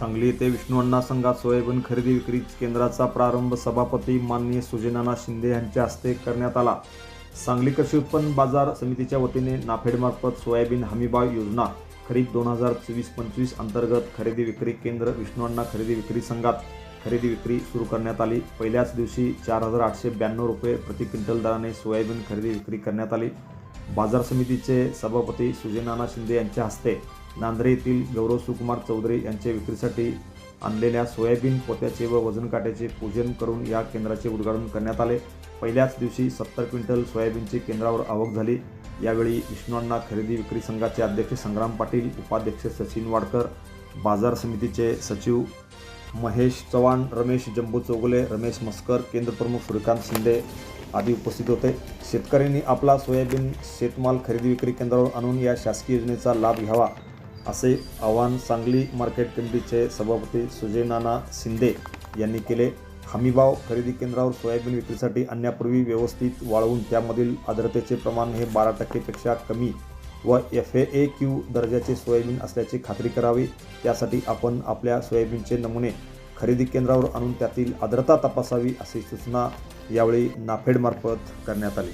सांगली येथे विष्णू संघात सोयाबीन खरेदी विक्री केंद्राचा प्रारंभ सभापती माननीय सुजनाना शिंदे यांच्या हस्ते करण्यात आला. सांगली कृषी उत्पन्न बाजार समितीच्या वतीने नाफेडमार्फत सोयाबीन हमीभाव योजना खरीप दोन हजार चोवीस पंचवीस अंतर्गत खरेदी विक्री केंद्र विष्णू अण्णा खरेदी विक्री संघात खरेदी विक्री सुरू करण्यात आली. पहिल्याच दिवशी चार हजार आठशे ब्याण्णव रुपये प्रति क्विंटल दराने सोयाबीन खरेदी विक्री करण्यात आली. बाजार समितीचे सभापती सुजयनाना शिंदे यांच्या हस्ते नांद्रे येथील गौरव सुकुमार चौधरी यांच्या विक्रीसाठी आणलेल्या सोयाबीन पोत्याचे व वजन काट्याचे पूजन करून या केंद्राचे उद्घाटन करण्यात आले. पहिल्याच दिवशी सत्तर क्विंटल सोयाबीनची केंद्रावर आवक झाली. यावेळी विष्णूअण्णा खरेदी विक्री संघाचे अध्यक्ष संग्राम पाटील उपाध्यक्ष सचिन वाडकर बाजार समितीचे सचिव महेश चव्हाण रमेश जंबू चौगुले रमेश मस्कर केंद्र प्रमुख सूर्यकांत शिंदे आदी उपस्थित होते. शेतकऱ्यांनी आपला सोयाबीन शेतमाल खरेदी विक्री केंद्रावर आणून या शासकीय योजनेचा लाभ घ्यावा. असे आवाहन सांगली मार्केट कमिटीचे सभापती सुजयनाना शिंदे यांनी केले. हमीभाव खरेदी केंद्रावर सोयाबीन विक्रीसाठी आणण्यापूर्वी व्यवस्थित वाळवून त्यामधील आर्द्रतेचे प्रमाण हे बारा टक्केपेक्षा कमी व एफ ए ए क्यू दर्जाचे सोयाबीन असल्याची खात्री करावी. त्यासाठी आपण आपल्या सोयाबीनचे नमुने खरेदी केंद्रावर आणून त्यातील आर्द्रता तपासावी अशी सूचना यावेळी नाफेडमार्फत करण्यात आली.